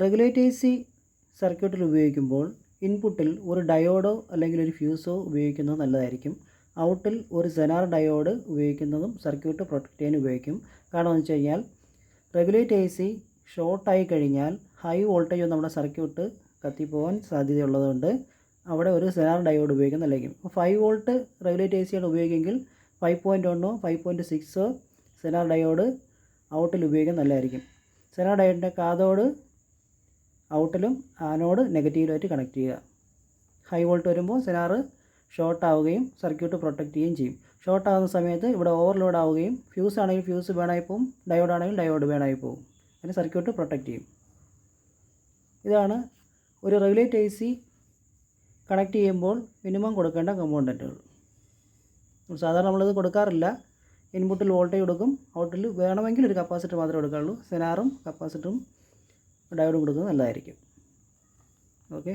റെഗുലേറ്റേഴ്സി സർക്യൂട്ടിൽ ഉപയോഗിക്കുമ്പോൾ ഇൻപുട്ടിൽ ഒരു ഡയോഡോ അല്ലെങ്കിൽ ഒരു ഫ്യൂസോ ഉപയോഗിക്കുന്നത് നല്ലതായിരിക്കും. ഔട്ടിൽ ഒരു സെനാർ ഡയോഡ് ഉപയോഗിക്കുന്നതും സർക്യൂട്ട് പ്രൊട്ടക്റ്റ് ചെയ്യാൻ ഉപയോഗിക്കും. കാരണം എന്ന് വെച്ച് കഴിഞ്ഞാൽ റെഗുലേറ്റേഴ്സി ഷോർട്ടായി കഴിഞ്ഞാൽ ഹൈ വോൾട്ടേജ് നമ്മുടെ സർക്യൂട്ട് കത്തിപ്പോകാൻ സാധ്യതയുള്ളതുകൊണ്ട് അവിടെ ഒരു സെനാർ ഡയോഡ് ഉപയോഗിക്കുന്നതായിരിക്കും. ഫൈവ് വോൾട്ട് റെഗുലേറ്റേഴ്സിയാണ് ഉപയോഗിക്കുമെങ്കിൽ ഫൈവ് പോയിന്റ് ഒന്നോ ഫൈവ് പോയിന്റ് സിക്സോ സെനാർ ഡയോഡ് ഔട്ടിൽ ഉപയോഗിക്കാൻ നല്ലതായിരിക്കും. സെനാർ ഡയോഡിന്റെ കാതോട് ഔട്ടിലും ആനോഡ് നെഗറ്റീവിലായിട്ട് കണക്ട് ചെയ്യുക. ഹൈ വോൾട്ട് വരുമ്പോൾ സെനാറ് ഷോർട്ട് ആവുകയും സർക്യൂട്ട് പ്രൊട്ടക്റ്റ് ചെയ്യുകയും ചെയ്യും. ഷോർട്ട് ആകുന്ന സമയത്ത് ഇവിടെ ഓവർലോഡ് ആവുകയും ഫ്യൂസ് ആണെങ്കിൽ ഫ്യൂസ് വേണമായി പോവും. ഡയോഡ് ആണെങ്കിൽ ഡയോഡ് വേണമായി പോവും. അങ്ങനെ സർക്യൂട്ട് പ്രൊട്ടക്റ്റ് ചെയ്യും. ഇതാണ് ഒരു റെഗുലേറ്റ് ഐ സി കണക്ട് ചെയ്യുമ്പോൾ മിനിമം കൊടുക്കേണ്ട കമ്പോണ്ടന്റുകൾ സാധാരണ നമ്മളിത് കൊടുക്കാറില്ല. ഇൻപുട്ടിൽ വോൾട്ടേജ് കൊടുക്കും. ഔട്ടിൽ വേണമെങ്കിൽ ഒരു കപ്പാസിറ്റർ മാത്രമേ കൊടുക്കാറുള്ളൂ. സെനാറും കപ്പാസിറ്ററും ഡയോഡും കൊടുക്കുന്നത് നല്ലതായിരിക്കും. ഓക്കെ?